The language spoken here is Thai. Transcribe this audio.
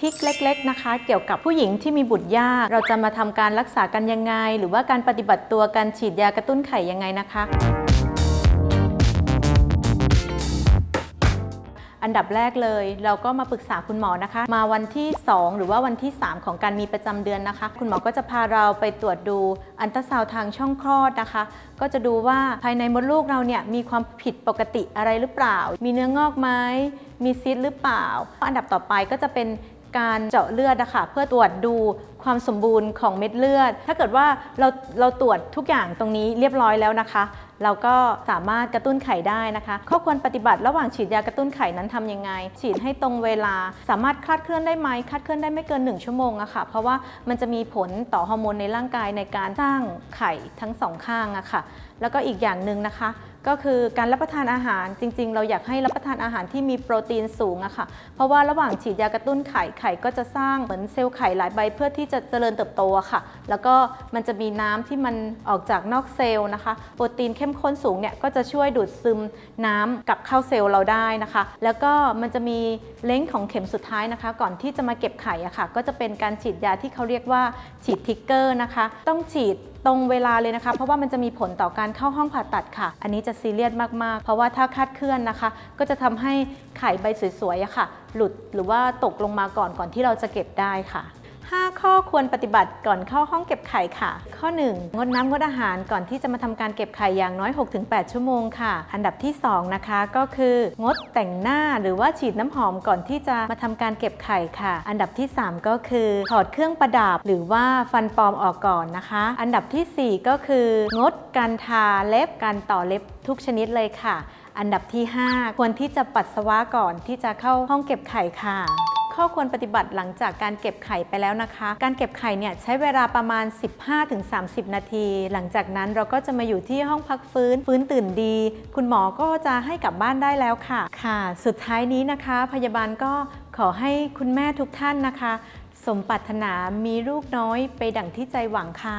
ทริกเล็กๆนะคะ เกี่ยวกับผู้หญิงที่มีบุตรยาก เราจะมาทำการรักษากันยังไง หรือว่าการปฏิบัติตัวการฉีดยากระตุ้นไข่ยังไงนะคะอันดับแรกเลยเราก็มาปรึกษาคุณหมอนะคะ มาวันที่ 2 หรือว่าวันที่ 3 ของการมีประจำเดือนนะคะ คุณหมอก็จะพาเราไปตรวจดูอันตราซาวทางช่องคลอดนะคะ ก็จะดูว่าภายในมดลูกเราเนี่ยมีความผิดปกติอะไรหรือเปล่า มีเนื้องอกไหมมีซิสหรือเปล่า อันดับต่อไปก็จะเป็น การเจาะเลือดนะคะเพื่อตรวจดูความสมบูรณ์ของเม็ดเลือด ถ้าเกิดว่าเราเราตรวจทุกอย่างตรงนี้เรียบร้อยแล้วนะคะ เราก็สามารถกระตุ้นไข่ได้นะคะ ข้อควรปฏิบัติระหว่างฉีดยากระตุ้นไข่นั้นทำยังไง ฉีดให้ตรงเวลา สามารถคลาดเคลื่อนได้ไหมคลาดเคลื่อนได้ไม่เกิน 1 ชั่วโมงอะค่ะ เพราะว่ามันจะมีผลต่อฮอร์โมนในร่างกายในการสร้างไข่ทั้งสองข้างอะค่ะ แล้วก็อีกอย่างหนึ่งนะคะ ก็คือการรับประทานอาหารจริง ๆ เราอยากให้รับประทานอาหารที่มีโปรตีนสูงอะค่ะ เพราะว่าระหว่างฉีดยากระตุ้นไข่ไข่ก็จะสร้างเหมือนเซลล์ไข่หลายใบเพื่อที่จะเจริญเติบโตอะค่ะ แล้วก็มันจะมีน้ำที่มันออกจากนอกเซลล์นะคะ โปรตีนเข้มข้นสูงเนี่ยก็จะช่วยดูดซึมน้ำกลับเข้าเซลล์เราได้นะคะ แล้วก็มันจะมีเล้งของเข็มสุดท้ายนะคะ ก่อนที่จะมาเก็บไข่อะค่ะ ก็จะเป็นการฉีดยาที่เขาเรียกว่าฉีดทิกเกอร์นะคะ ต้องฉีด ตรงเวลาเลยนะคะ เพราะว่ามันจะมีผลต่อการเข้าห้องผ่าตัดค่ะ อันนี้จะซีเรียสมากๆ เพราะว่าถ้าคาดเคลื่อนนะคะ ก็จะทำให้ไข่ใบสวยๆอะค่ะ หลุดหรือว่าตกลงมาก่อนก่อนที่เราจะเก็บได้ค่ะ ข้อควรปฏิบัติก่อนเข้าห้องเก็บไข่ค่ะ ข้อ 1 งดน้ำงดอาหารก่อนที่จะมาทำการเก็บไข่อย่างน้อย 6-8 ชั่วโมงค่ะ อันดับที่ 2 นะคะก็คืองดแต่งหน้าหรือว่าฉีดน้ำหอมก่อนที่จะมาทำการเก็บไข่ค่ะ อันดับที่ 3 ก็คือถอดเครื่องประดับหรือว่าฟันปลอมออกก่อนนะคะ อันดับทีสี่4 ก็คืองดการทาเล็บการต่อเล็บทุกชนิดเลยค่ะ อันดับที่ 5 ควรที่จะปัสสาวะก่อนที่จะเข้าห้องเก็บไข่ค่ะ ข้อควรปฏิบัติหลังจากการเก็บไข่ไปแล้วนะคะ การเก็บไข่เนี่ยใช้เวลาประมาณ 15-30 นาที หลังจากนั้นเราก็จะมาอยู่ที่ห้องพักฟื้นฟื้นตื่นดี คุณหมอก็จะให้กลับบ้านได้แล้วค่ะ ค่ะ สุดท้ายนี้นะคะ พยาบาลก็ขอให้คุณแม่ทุกท่านนะคะ สมปรารถนามีลูกน้อยไปดั่งที่ใจหวังค่ะ